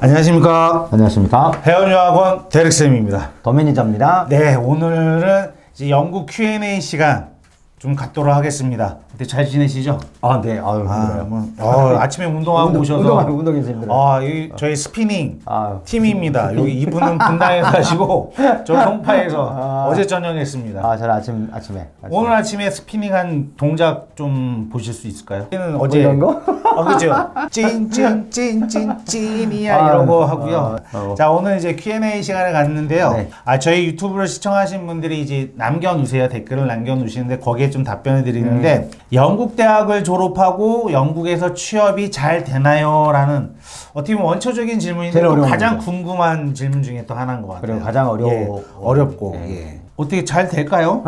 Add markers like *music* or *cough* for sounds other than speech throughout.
안녕하십니까. 안녕하십니까. 회원유학원 데렉쌤입니다. 더 매니저입니다. 네, 오늘은 이제 영국 Q&A 시간 좀 갖도록 하겠습니다. 근데 잘 지내시죠? 아, 네. 아유, 아, 힘들어요. 뭐, 어, *laughs* 아침에 운동하고 운동- 오셔서 운동하고 운동해서 힘들어요. 아, 이 저희 스피닝 아, 팀입니다. 여기 이분은 분당에서 하시고 저 송파에서 아. 어제 저녁에 했습니다. 아, 저는 아침 아침에. 아침에. 오늘 아침에 스피닝 한 동작 좀 보실 수 있을까요? 는 어제 이런 거? 어, 그죠? 찐찐찐찐 찐이야 아, 이런 거 하고요. 아, 어. 자 오늘 이제 Q&A 시간을 갖는데요. 네. 아 저희 유튜브를 시청하신 분들이 이제 남겨놓으세요 댓글을 남겨놓으시는데 거기에 좀 답변을 드리는데 음. 영국 대학을 졸업하고 영국에서 취업이 잘 되나요?라는 어떻게 보면 원초적인 질문인데 또 가장 문제. 궁금한 질문 중에 또 하나인 것 같아요. 그리고 가장 어려워- 예, 어렵고 예. 예. 어떻게 잘 될까요?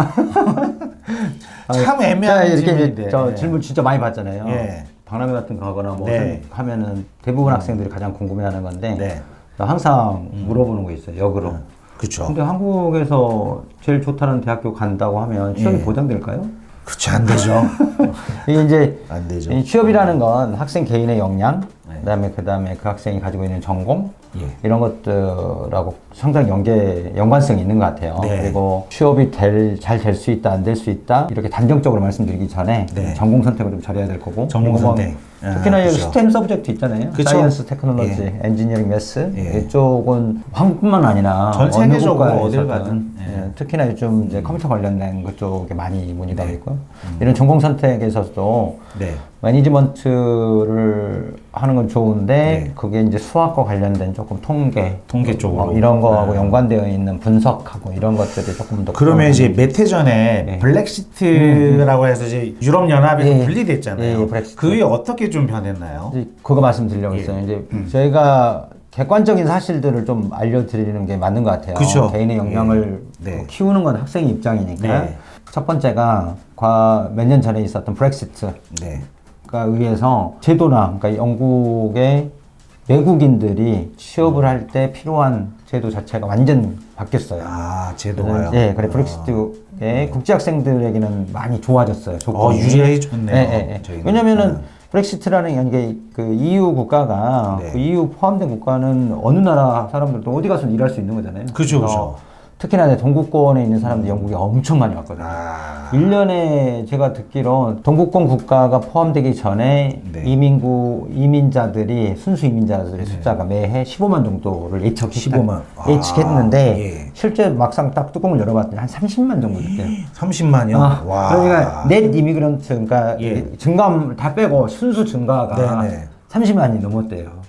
아, *laughs* 참 애매한 이렇게 질문인데. 저 예. 질문 진짜 많이 받잖아요. 예. 박람회 같은 거 하거나 뭐 네. 하면은 대부분 학생들이 가장 궁금해하는 건데 네. 항상 물어보는 거 있어요. 역으로. 그렇죠. 근데 한국에서 제일 좋다는 대학교 간다고 하면 취업이 예. 보장될까요? 그렇지 안 되죠. *laughs* 이게 이제 안 되죠. 이 취업이라는 건 학생 개인의 역량, 네. 그다음에 그다음에 그 학생이 가지고 있는 전공 예. 이런 것들하고 상당히 연계 연관성이 있는 것 같아요. 네. 그리고 취업이 잘될 수 있다, 안 될 수 있다 이렇게 단정적으로 말씀드리기 전에 네. 전공 선택을 좀 잘해야 될 거고 전공 뭐 선택. 아, 특히나 여기 그죠. 스템 서브젝트 있잖아요. 그쵸. 사이언스, 테크놀로지, 엔지니어링, 매스 예. 이쪽은 한국뿐만 아니라 전 세계적으로 어딜 가든, 예. 예, 특히나 요즘 이제 컴퓨터 관련된 그쪽에 많이 문의가 네. 있고 이런 전공 선택에서도 네. 매니지먼트를 하는 건 좋은데 네. 그게 이제 수학과 관련된 조금 통계 통계 쪽으로. 뭐 이런 거하고 네. 연관되어 있는 분석하고 이런 것들이 조금 더 그러면 이제 몇 해 전에 네. 블랙시트라고 해서 이제 유럽 연합에서 예. 분리됐잖아요. 예, 브렉시트. 그게 어떻게 좀 변했나요? 그거 말씀드리려고 예. 했어요. 이제 저희가 객관적인 사실들을 좀 알려드리는 게 맞는 것 같아요. 그쵸. 개인의 역량을 예. 네. 뭐 키우는 건 학생 입장이니까. 네. 첫 번째가 몇년 전에 있었던 브렉시트. 네. 가 의해서 제도나 그러니까 영국의 외국인들이 취업을 할 때 필요한 제도 자체가 완전 바뀌었어요. 아 제도가요. 네, 그래 브렉시트의 국제 학생들에게는 많이 좋아졌어요. 어 조건이. 유리해졌네요. 예, 예, 예. 왜냐면은 네. 브렉시트라는 게 그 EU 국가가 네. 그 EU 포함된 국가는 어느 나라 사람들도 어디 가서 일할 수 있는 거잖아요. 그죠, 그래서 그죠. 특히나 동구권에 있는 사람들이 영국에 엄청 많이 왔거든요. 아. 1년에 제가 듣기로 동구권 국가가 포함되기 전에 네. 이민구 이민자들이 순수 이민자들의 숫자가 매해 15만 정도를 예측했다. 15만. 아, 예측했는데 예. 실제 막상 딱 뚜껑을 열어봤더니 한 30만 정도 됐대요. 30만이요? 아, 와. 그러니까 넷 이미그런트 그러니까 예. 증감 다 빼고 순수 증가가 네네. 30만이 넘었대요.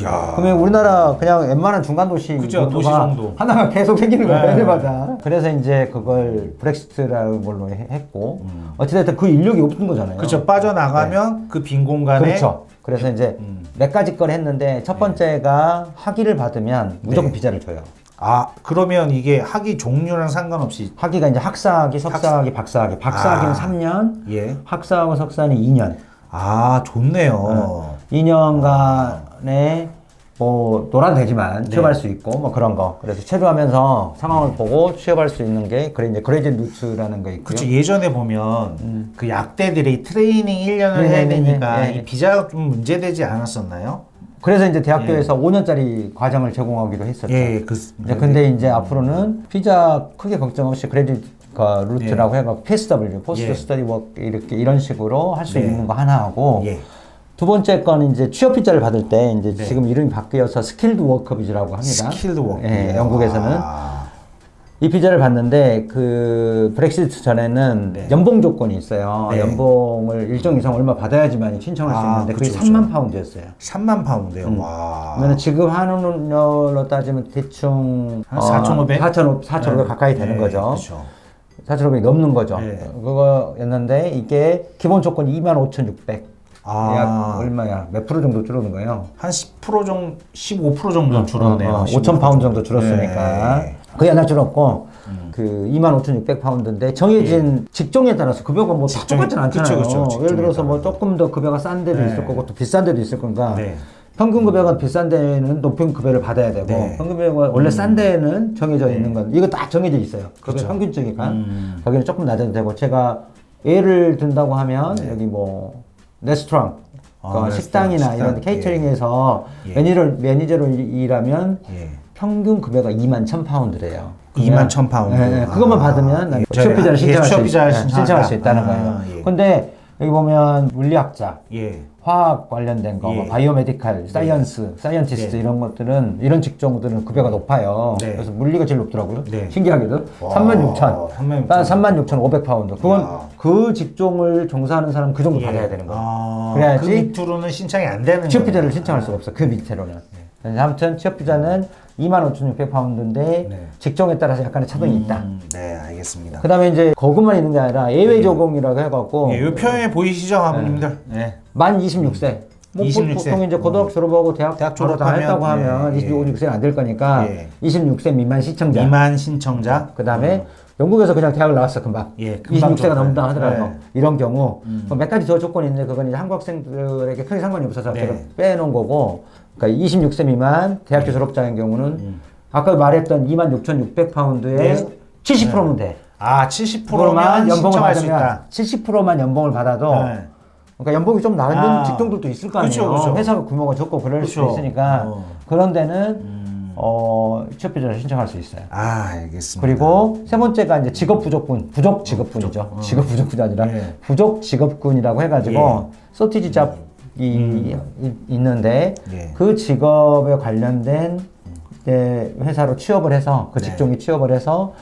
이야. 그러면 우리나라 그냥 웬만한 중간 도시 그죠, 도시 정도. 하나가 계속 생기는 거예요 네. 해마다. 그래서 이제 그걸 브렉시트라는 걸로 해- 했고 음. 어찌됐든 그 인력이 없는 거잖아요. 그렇죠. 빠져나가면 그 빈 공간에 그렇죠. 그래서 이제 음. 몇 가지 걸 했는데 첫 번째가 학위를 받으면 무조건 네. 비자를 줘요. 아 그러면 이게 학위 종류랑 상관없이 학위가 이제 학사학위, 석사학위, 박사학위. 박사학위는 아. 3년, 예. 학사하고 석사는 2년. 아 좋네요. 2년간 에뭐 놀아도 되지만 네. 취업할 수 있고 뭐 그런 거. 그래서 체류하면서 상황을 보고 취업할 수 있는 게 그래 이제 그레이드 루트라는 거 있고요. 그렇죠. 예전에 보면 그 약대들이 트레이닝 1년을 네, 해야 네, 네, 되니까 네, 이 네. 비자가 좀 문제되지 않았었나요? 그래서 이제 대학교에서 5년짜리 과정을 제공하기도 했었죠. 예, 그 이제 근데 이제 앞으로는 비자 크게 걱정 없이 크레딧 그 루트라고 해가 PSW, 포스트 예. 스터디 워크 이렇게 이런 식으로 할 수 네. 있는 거 하나 하고 예. 두 번째 건 이제 취업 비자를 받을 때 이제 네. 지금 이름이 바뀌어서 스킬드 워커 비자라고 합니다. 스킬드 워크. 예, 영국에서는 아, 이 비자를 받는데 그 브렉시트 전에는 네. 연봉 조건이 있어요. 네. 연봉을 일정 이상 얼마 받아야지만 신청할 수 아, 있는데 그게 그쵸, 3만 그쵸. 파운드였어요. 3만 파운드요. 음. 와. 그러면 지금 한원으로 따지면 대충 한 4,500? 4,500, 4,500 가까이 되는 네, 거죠. 그렇죠. 4,500이 넘는 거죠. 네. 그거였는데 이게 기본 조건이 25,600. 아. 약 얼마야? 몇 프로 정도 줄어든 거예요? 한 10% 정도, 15% 정도 줄었네요. 어, 15% 5천 파운드 정도 줄었으니까. 네. 그게 하나 줄었고, 그 25,600 파운드인데 정해진 직종에 따라서 급여가 뭐다 예. 직종이- 똑같진 않잖아요. 그쵸, 직종에 예를 들어서 뭐 따라서. 조금 더 급여가 싼 데도 네. 있을 거고 또 비싼 데도 있을 건가. 네. 평균 급여가 비싼 데는 높은 급여를 받아야 되고 네. 평균 급여가 원래 싼 데는 정해져 있는 건 이거 다 정해져 있어요. 급여 그쵸. 평균적이니까 음. 거기는 조금 낮아도 되고 제가 예를 든다고 하면 네. 여기 뭐 레스토랑 아, 그러니까 식당이나 식당. 이런 케이터링에서 예. 매니저로, 매니저로 일하면 예. 평균 급여가 2만 1천 파운드래요. 2만 1,000 파운드. 네, 네. 그것만 아, 받으면 예. 취업비자를 예, 신청할, 수. 신청할 수 있다는 아, 거예요. 예. 근데 여기 보면 물리학자, 예. 화학 관련된 거, 뭐 예. 바이오메디칼, 사이언스, 사이언티스트 예. 이런 것들은 이런 직종들은 급여가 높아요. 네. 그래서 물리가 제일 높더라고요. 네. 신기하게도 와, 36,000. 36,000. 난 36,500 파운드. 그건 야. 그 직종을 종사하는 사람 그 정도 예. 받아야 되는 거예요. 아, 그래야지 그 밑으로는 신청이 안 되는 취업 거예요. 비자를 신청할 수가 없어. 그 밑으로는. 아무튼 취업 비자는 25,600파운드인데 네. 직종에 따라서 약간의 차등이 있다. 음, 네, 알겠습니다. 그 다음에 이제 거금만 있는 게 아니라 예외 조공이라고 해갖고 예, 이 표에 보이시죠, 아버님들? 네. 만 26세. 뭐 26세. 보통 이제 고등학교 졸업하고 대학, 대학 바로 다 했다고 하면 예, 26세는 안 될 거니까 예. 26세 미만 시청자. 미만 신청자. 그 다음에 영국에서 그냥 대학을 나왔어 금방. 예, 금방 26세가 졸업해요. 넘는다 하더라도 네. 이런 경우 그몇 가지 더 조건이 있는데 그건 이제 한국 학생들에게 크게 상관이 없어서 네. 제가 빼놓은 거고. 그러니까 26세 미만 대학교 졸업자인 경우는 아까 말했던 26,600파운드에 네. 70%면 돼. 아, 70%만 그러면 연봉을 신청할 수 받으면 있다. 70%만 연봉을 받아도 네. 그러니까 연봉이 좀 낮은 아. 직종들도 있을 거 아니에요. 그쵸, 그쵸. 회사가 규모가 적고 그럴 수 그쵸. 있으니까 어. 그런 데는 음. 어, 취업비자를 신청할 수 있어요. 아, 알겠습니다. 그리고 세 번째가 이제 직업 부족군, 부족 직업군이죠. 직업 부족군이 아니라 예. 부족 직업군이라고 해가지고 서티지 잡 이 이- 있는데 예. 그 직업에 관련된 예, 회사로 취업을 해서 그 네. 직종에 취업을 해서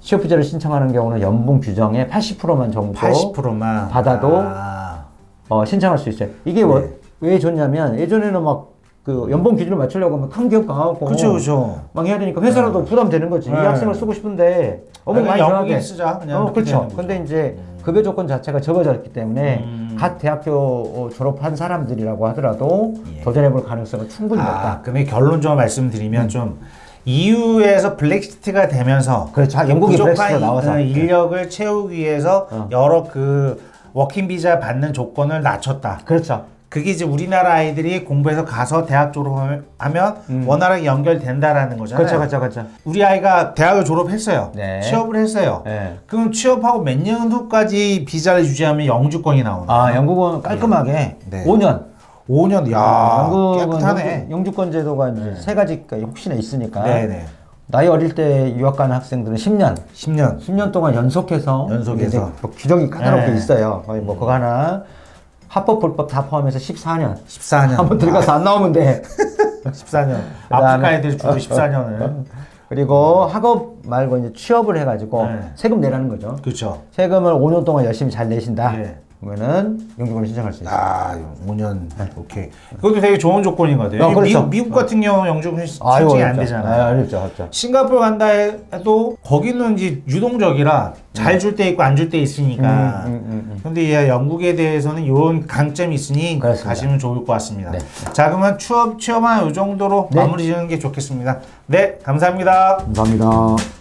취업 비자를 신청하는 경우는 연봉 규정의 80%만 정도 80%만 받아도 아, 어, 신청할 수 있어요. 이게 네. 왜, 왜 좋냐면 예전에는 막 그 연봉 기준을 맞추려고 하면 큰 기업 가고 그렇죠, 그렇죠. 막 해야 되니까 회사라도 부담되는 거지. 네. 이 학생을 쓰고 싶은데 어머 많이 돼. 쓰자, 그냥 어, 그렇죠. 근데 이제 급여 조건 자체가 적어졌기 때문에 음. 갓 대학교 어, 졸업한 사람들이라고 하더라도 예. 도전해볼 가능성은 충분히 아, 높다. 그러면 결론적으로 말씀드리면 좀 EU에서 블랙시트가 되면서 음. 그렇죠. 아, 영국이 부족한 브렉시트가 나와서. 어, 인력을 채우기 위해서 어. 여러 그 워킹 비자 받는 조건을 낮췄다. 그렇죠. 그게 이제 우리나라 아이들이 공부해서 가서 대학 졸업하면 원활하게 연결된다라는 거잖아요. 음. 그렇죠, 그렇죠, 그렇죠. 우리 아이가 대학을 졸업했어요. 네. 취업을 했어요. 네. 그럼 취업하고 몇 년 후까지 비자를 유지하면 영주권이 나오나? 아, 영국은 깔끔하게 네. 5년. 5년. 야, 아, 영국은 깨끗하네. 영주- 영주권 제도가 이제 세 가지가 혹시나 있으니까 네네. 나이 어릴 때 유학 가는 학생들은 10년, 10년. 10년 동안 연속해서 연속해서. 이제 뭐 규정이 까다롭게 네. 있어요. 거의 뭐 그거 하나 합법 불법 다 포함해서 14년. 14년. 한번 들어가서 안 나오면 돼. *laughs* 14년. 그다음에- 아프리카 애들이 주로 14년을. 그리고 학업 말고 이제 취업을 해가지고 네. 세금 내라는 거죠. 그렇죠. 세금을 5년 동안 열심히 잘 내신다. 예. 그러면은 영주권을 신청할 수 있어요. 아, 5년. 오케이. 그것도 되게 좋은 조건이거든요. 어, 그렇죠. 미국, 미국 같은 경우 영주권 신- 아유, 신청이 안 어렵죠. 되잖아요. 아, 어렵죠, 어렵죠. 싱가포르 간다 해도 거기는 이제 유동적이라 잘 줄 때 있고 안 줄 때 있으니까. 음, 음, 음. 근데 이 영국에 대해서는 이런 강점이 있으니 그렇습니다. 가시면 좋을 것 같습니다. 네. 자, 그러면 취업, 취업한 이 정도로 네. 마무리 지는 게 좋겠습니다. 네, 감사합니다. 감사합니다.